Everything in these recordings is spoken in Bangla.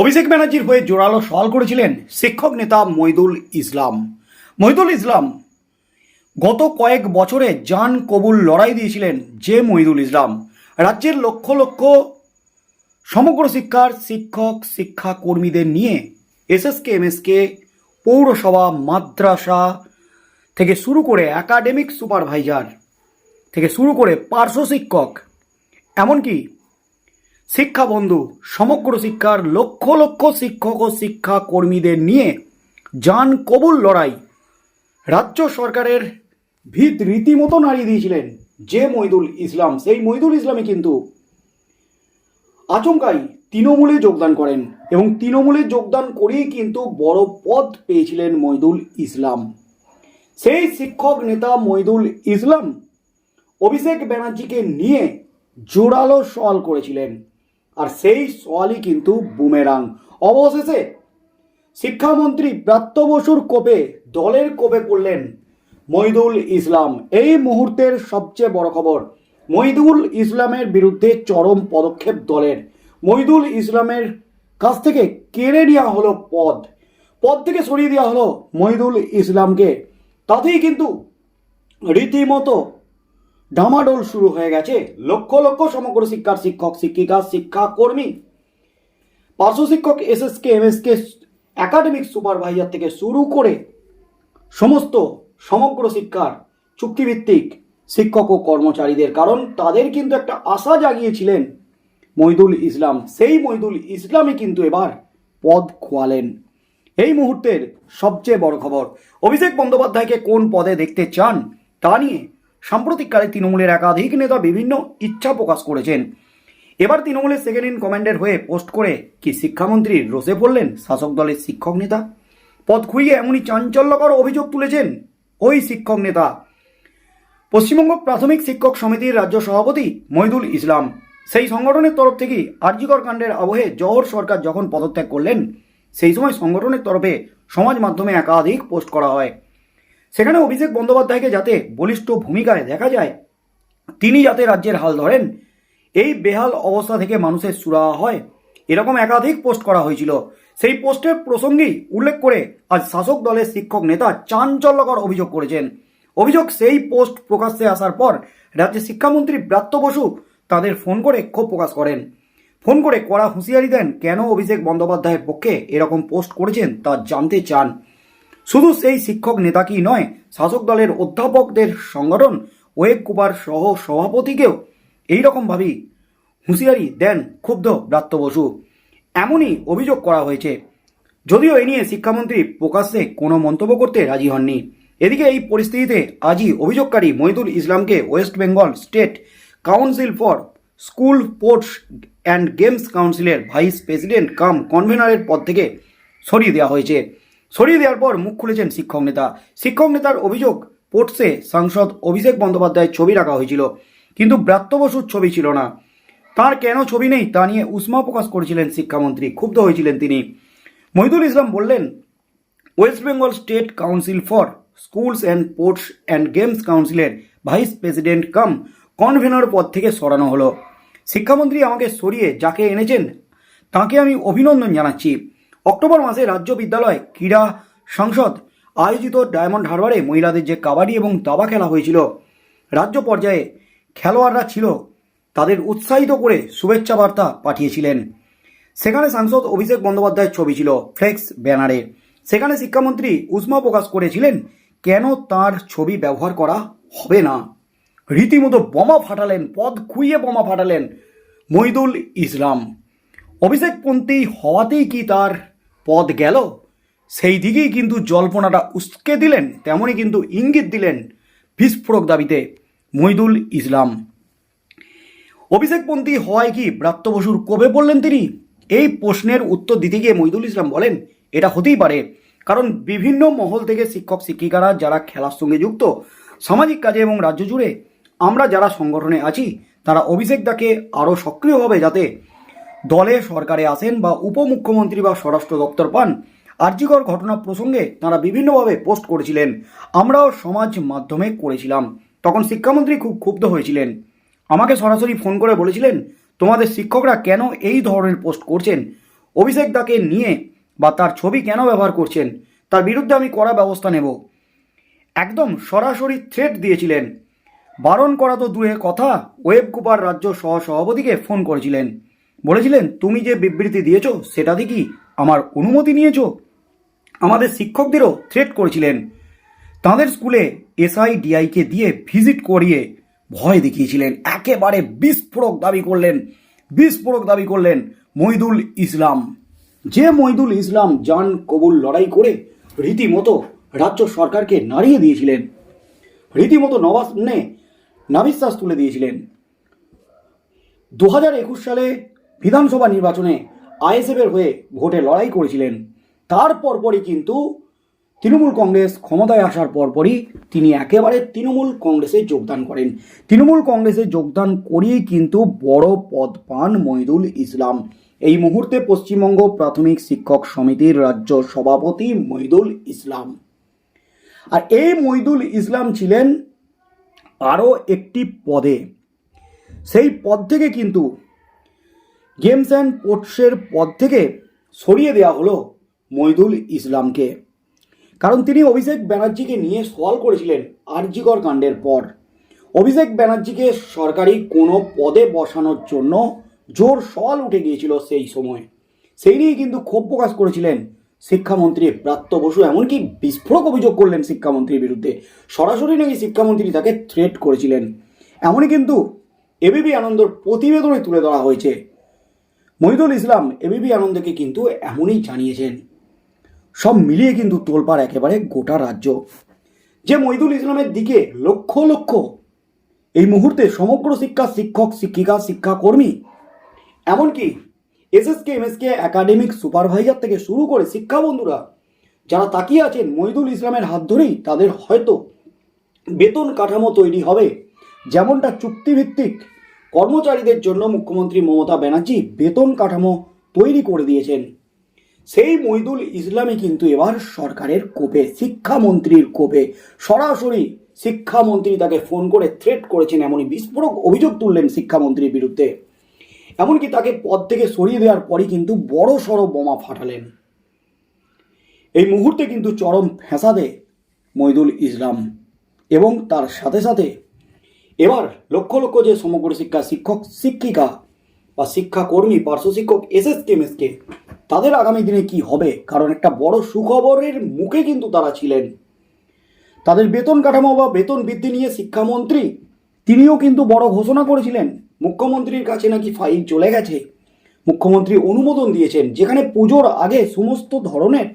অভিষেক ব্যানার্জির হয়ে জোরালো সওয়াল করেছিলেন শিক্ষক নেতা মইদুল ইসলাম। মইদুল ইসলাম গত কয়েক বছরে জান কবুল লড়াই দিয়েছিলেন যে মইদুল ইসলাম। রাজ্যের লক্ষ লক্ষ সমগ্র শিক্ষার শিক্ষক শিক্ষা কর্মীদের নিয়ে এসএসকে, এমএসকে, পৌরসভা, মাদ্রাসা থেকে শুরু করে একাডেমিক সুপারভাইজার থেকে শুরু করে পার্শ্ব শিক্ষক, এমনকি শিক্ষা বন্ধু, সমগ্র শিক্ষার লক্ষ লক্ষ শিক্ষক ও শিক্ষা কর্মীদের নিয়ে যান কবুল লড়াই। রাজ্য সরকারের ভিত রীতিমতো নাড়িয়ে দিয়েছিলেন যে মইদুল ইসলাম। সেই মইদুল ইসলামই কিন্তু আচমকাই তৃণমূলে যোগদান করেন এবং তৃণমূলে যোগদান করেই কিন্তু বড় পদ পেয়েছিলেন মইদুল ইসলাম। সেই শিক্ষক নেতা মইদুল ইসলাম অভিষেক ব্যানার্জিকে নিয়ে জোরালো সওয়াল করেছিলেন। আর সেই সওয়ালই কিন্তু বুমেরাং। অবশেষে শিক্ষামন্ত্রী ব্রাত্য বসুর কোপে, দলের কোপে পড়লেন মহিদুল ইসলাম। এই মুহূর্তের সবচেয়ে বড় খবর মহিদুল ইসলামের বিরুদ্ধে চরম পদক্ষেপ দলের। মহিদুল ইসলামের কাছ থেকে কেড়ে নেওয়া হলো পদ। পদ থেকে সরিয়ে দেওয়া হলো মহিদুল ইসলামকে। তাতেই কিন্তু রীতিমতো ডামাডোল শুরু হয়ে গেছে। লক্ষ লক্ষ সমগ্র শিক্ষার শিক্ষক, শিক্ষিকা শিক্ষা কর্মী পার্শ্ব শিক্ষক S S K SSK, MSK, academic supervisor থেকে শুরু করে সমস্ত সমগ্র শিক্ষার চুক্তিভিত্তিক শিক্ষক ও কর্মচারীদের, কারণ তাদের কিন্তু একটা আশা জাগিয়েছিলেন মইদুল ইসলাম। সেই মইদুল ইসলামই কিন্তু এবার পদ খোয়ালেন। এই মুহূর্তের সবচেয়ে বড় খবর, অভিষেক বন্দ্যোপাধ্যায়কে কোন পদে দেখতে চান তা নিয়ে সাম্প্রতিককালে তৃণমূলের একাধিক নেতা বিভিন্ন ইচ্ছা প্রকাশ করেছেন। এবার তৃণমূলের সেকেন্ড ইন কমান্ডের হয়ে পোস্ট করে কি শিক্ষামন্ত্রী রসে পড়লেন শাসক দলের শিক্ষক নেতা? পদ খুইয়ে এমনই চাঞ্চল্যকর অভিযোগ তুলেছেন ওই শিক্ষক নেতা। পশ্চিমবঙ্গ প্রাথমিক শিক্ষক সমিতির রাজ্য সভাপতি মইদুল ইসলাম। সেই সংগঠনের তরফ থেকেই আরজিকর কাণ্ডের আবহে জহর সরকার যখন পদত্যাগ করলেন, সেই সময় সংগঠনের তরফে সমাজ মাধ্যমে একাধিক পোস্ট করা হয়। সেখানে অভিষেক বন্দ্যোপাধ্যায়কে যাতে বলিষ্ঠ ভূমিকায় দেখা যায়, তিনি যাতে রাজ্যের হাল ধরেন, এই বেহাল অবস্থা থেকে মানুষের সুরাহা হয়, এরকম একাধিক পোস্ট করা হয়েছিল। সেই পোস্টের প্রসঙ্গেই উল্লেখ করে আজ শাসক দলের শিক্ষক নেতা চাঞ্চল্যকর অভিযোগ করেছেন। অভিযোগ সেই পোস্ট প্রকাশ্যে আসার পর রাজ্যের শিক্ষামন্ত্রী ব্রাত্য বসু তাদের ফোন করে ক্ষোভ প্রকাশ করেন। ফোন করে কড়া হুঁশিয়ারি দেন কেন অভিষেক বন্দ্যোপাধ্যায়ের পক্ষে এরকম পোস্ট করেছেন তা জানতে চান। শুধু সেই শিক্ষক নেতাকেই নয়, শাসক দলের অধ্যাপকদের সংগঠন ওয়েব কুপার সহ সভাপতিকেও এইরকমভাবেই হুঁশিয়ারি দেন ক্ষুব্ধ ব্রাত্য বসু। এমনই অভিযোগ করা হয়েছে। যদিও এ নিয়ে শিক্ষামন্ত্রী প্রকাশ্যে কোনো মন্তব্য করতে রাজি হননি। এদিকে এই পরিস্থিতিতে আজই অভিযোগকারী মহিদুল ইসলামকে West Bengal state council for school sports and games কাউন্সিলের ভাইস প্রেসিডেন্ট কাম কনভেনারের পদ থেকে সরিয়ে দেওয়া হয়েছে। সরিয়ে দেওয়ার পর মুখ খুলেছেন শিক্ষক নেতা। শিক্ষক নেতার অভিযোগ, পোর্টসে সাংসদ অভিষেক বন্দ্যোপাধ্যায়ের ছবি রাখা হয়েছিল, কিন্তু ব্রাত্য বসুর ছবি ছিল না। তার কেন ছবি নেই তা নিয়ে উষ্মা প্রকাশ করেছিলেন শিক্ষামন্ত্রী, ক্ষুব্ধ হয়েছিলেন তিনি। মহিদুল ইসলাম বললেন, West Bengal state council for schools and sports and games কাউন্সিলের ভাইস প্রেসিডেন্ট কাম কনভেনর পদ থেকে সরানো হলো। শিক্ষামন্ত্রী আমাকে সরিয়ে যাকে এনেছেন, তাকে আমি অভিনন্দন জানাচ্ছি। অক্টোবর মাসে রাজ্য বিদ্যালয় ক্রীড়া সংসদ আয়োজিত ডায়মন্ড হারবারে মহিলাদের যে কাবাডি এবং দাবা খেলা হয়েছিল, রাজ্য পর্যায়ে খেলোয়াড়রা ছিল, তাদের উৎসাহিত করে শুভেচ্ছা বার্তা পাঠিয়েছিলেন। সেখানে সাংসদ অভিষেক বন্দ্যোপাধ্যায়ের ছবি ছিল ফ্লেক্স ব্যানারে। সেখানে শিক্ষামন্ত্রী উষ্মা প্রকাশ করেছিলেন, কেন তার ছবি ব্যবহার করা হবে না? রীতিমতো বোমা ফাটালেন, পদ খুইয়ে বোমা ফাটালেন মইদুল ইসলাম। অভিষেকপন্থী হওয়াতেই কি তার পদ গেল। সেই দিকেই কিন্তু জল্পনাটা উস্কে দিলেন, তেমনই কিন্তু ইঙ্গিত দিলেন বিস্ফোরক দাবিতে মইদুল ইসলাম। অভিষেকপন্থী হওয়ায় কি ব্রাত্য বসুর কবে বললেন তিনি? এই প্রশ্নের উত্তর দিতে গিয়ে মইদুল ইসলাম বলেন, এটা হতেই পারে। কারণ বিভিন্ন মহল থেকে শিক্ষক, শিক্ষিকারা যারা খেলার সঙ্গে যুক্ত, সামাজিক কাজে এবং রাজ্য জুড়ে, আমরা যারা সংগঠনে আছি, তারা অভিষেক দাকে আরও সক্রিয়ভাবে যাতে দলে সরকারে আসেন বা উপমুখ্যমন্ত্রী বা স্বরাষ্ট্র দপ্তর পান, আর্যিকর ঘটনা প্রসঙ্গে তারা বিভিন্নভাবে পোস্ট করেছিলেন। আমরাও সমাজ মাধ্যমে করেছিলাম। তখন শিক্ষামন্ত্রী খুব ক্ষুব্ধ হয়েছিলেন। আমাকে সরাসরি ফোন করে বলেছিলেন, তোমাদের শিক্ষকরা কেন এই ধরনের পোস্ট করছেন? অভিষেক দাকে নিয়ে বা তার ছবি কেন ব্যবহার করছেন? তার বিরুদ্ধে আমি কড়া ব্যবস্থা নেব। একদম সরাসরি থ্রেট দিয়েছিলেন। বারণ করা তো দূরের কথা, ওয়েব কুপার রাজ্য সহ সভাপতিকে ফোন করেছিলেন। বলেছিলেন, তুমি যে বিবৃতি দিয়েছ সেটাতে কি আমার অনুমতি নিয়েছো। আমাদের শিক্ষকদেরও থ্রেট করেছিলেন। তাঁদের স্কুলে এসআইডিআইকে দিয়ে ভিজিট করিয়ে ভয় দেখিয়েছিলেন। একেবারে বিস্ফোরক দাবি করলেন, বিস্ফোরক দাবি করলেন মইদুল ইসলাম। যে মইদুল ইসলাম জান কবুল লড়াই করে রীতিমতো রাজ্য সরকারকে নাড়িয়ে দিয়েছিলেন। রীতিমতো নবাস নাবিশ্বাস তুলে দিয়েছিলেন। দু হাজার একুশ সালে বিধানসভা নির্বাচনে আইএসএফের হয়ে ভোটে লড়াই করেছিলেন। তার পরপরই কিন্তু তৃণমূল কংগ্রেস ক্ষমতায় আসার পরপরই তিনি একেবারে তৃণমূল কংগ্রেসে যোগদান করেন। তৃণমূল কংগ্রেসে যোগদান করিয়েই কিন্তু বড় পদ পান মহিদুল ইসলাম। এই মুহূর্তে পশ্চিমবঙ্গ প্রাথমিক শিক্ষক সমিতির রাজ্য সভাপতি মহিদুল ইসলাম। আর এই মহিদুল ইসলাম ছিলেন আরও একটি পদে। সেই পদ থেকে কিন্তু গেমস অ্যান্ড স্পোর্টসের পদ থেকে সরিয়ে দেওয়া হলো মইদুল ইসলামকে। কারণ তিনি অভিষেক ব্যানার্জিকে নিয়ে সওয়াল করেছিলেন আরজিকর কাণ্ডের পর। অভিষেক ব্যানার্জিকে সরকারি কোনো পদে বসানোর জন্য জোর সওয়াল উঠে গিয়েছিল সেই সময়। সেই নিয়ে কিন্তু ক্ষোভ প্রকাশ করেছিলেন শিক্ষামন্ত্রী ব্রাত্য বসু, এমনকি বিস্ফোরক অভিযোগ করলেন শিক্ষামন্ত্রীর বিরুদ্ধে। সরাসরি নাকি শিক্ষামন্ত্রী তাকে থ্রেট করেছিলেন। এমনই কিন্তু এবিপি আনন্দর প্রতিবেদনে তুলে ধরা হয়েছে। মহিদুল ইসলাম এবিপি আনন্দকে কিন্তু এমনই জানিয়েছেন। সব মিলিয়ে কিন্তু তোলপাড় একেবারে গোটা রাজ্য। যে মহিদুল ইসলামের দিকে লক্ষ লক্ষ এই মুহূর্তে সমগ্র শিক্ষা শিক্ষক, শিক্ষিকা, শিক্ষাকর্মী, এমনকি এসএসকে, এমএসকে, একাডেমিক সুপারভাইজার থেকে শুরু করে শিক্ষা বন্ধুরা, যারা তাকিয়ে আছেন মহিদুল ইসলামের হাত ধরেই, তাদের হয়তো বেতন কাঠামো তৈরি হবে, যেমনটা চুক্তিভিত্তিক কর্মচারীদের জন্য মুখ্যমন্ত্রী মমতা ব্যানার্জি বেতন কাঠামো তৈরি করে দিয়েছেন। সেই মহিদুল ইসলামই কিন্তু এবার সরকারের কোপে, শিক্ষামন্ত্রীর কোপে। সরাসরি শিক্ষামন্ত্রী তাকে ফোন করে থ্রেট করেছেন, এমনই বিস্ফোরক অভিযোগ তুললেন শিক্ষামন্ত্রীর বিরুদ্ধে। এমনকি তাকে পদ থেকে সরিয়ে দেওয়ার পরই কিন্তু বড় সড়ো বোমা ফাটালেন। এই মুহূর্তে কিন্তু চরম ফ্যাসাদে মইদুল ইসলাম এবং তার সাথে সাথে এবার লক্ষ লক্ষ যে সমগ্র শিক্ষা শিক্ষক, শিক্ষিকা বা শিক্ষাকর্মী, পার্শ্ব শিক্ষক এসএস কেমএসকে তাদের আগামী দিনে কি হবে? কারণ একটা বড় সুখবরের মুখে কিন্তু তারা ছিলেন। তাদের বেতন কাঠামো বা বেতন বৃদ্ধি নিয়ে শিক্ষামন্ত্রী, তিনিও কিন্তু বড় ঘোষণা করেছিলেন। মুখ্যমন্ত্রীর কাছে নাকি ফাইল চলে গেছে। মুখ্যমন্ত্রী অনুমোদন দিয়েছেন, যেখানে পুজোর আগে সমস্ত ধরনের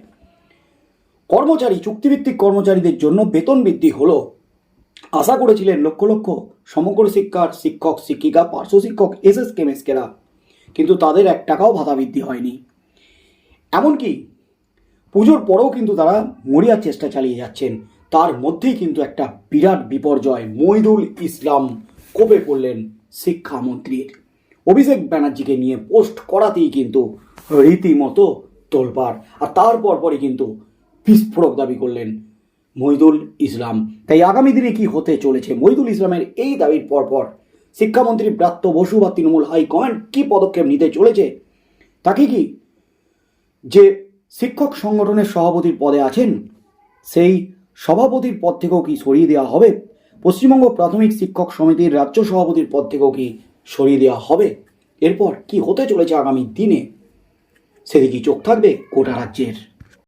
কর্মচারী, চুক্তিভিত্তিক কর্মচারীদের জন্য বেতন বৃদ্ধি হলো। আশা করেছিলেন লক্ষ লক্ষ সমগ্র শিক্ষার শিক্ষক, শিক্ষিকা, পার্শ্ব শিক্ষক এস এস কেমেসকেরা কিন্তু তাদের এক টাকাও ভাতা বৃদ্ধি হয়নি। এমনকি পুজোর পরেও কিন্তু তারা মরিয়ার চেষ্টা চালিয়ে যাচ্ছেন। তার মধ্যেই কিন্তু একটা বিরাট বিপর্যয়, মইদুল ইসলাম কোপে পড়লেন শিক্ষামন্ত্রীর। অভিষেক ব্যানার্জিকে নিয়ে পোস্ট করাতেই কিন্তু রীতিমতো তোলপাড়, আর তারপর পরই কিন্তু বিস্ফোরক দাবি করলেন মহিদুল ইসলাম। তাই আগামী দিনে কি হতে চলেছে? মহিদুল ইসলামের এই দাবির পরপর শিক্ষামন্ত্রী ব্রাত্য বসু বা তৃণমূল হাইকমান্ড কি পদক্ষেপ নিতে চলেছে? তাকে কি যে শিক্ষক সংগঠনের সভাপতির পদে আছেন, সেই সভাপতির পদ থেকেও কি সরিয়ে দেওয়া হবে? পশ্চিমবঙ্গ প্রাথমিক শিক্ষক সমিতির রাজ্য সভাপতির পদ থেকেও কি সরিয়ে দেওয়া হবে? এরপর কি হতে চলেছে আগামী দিনে? সেদিকেই চোখ থাকবে গোটা রাজ্যের।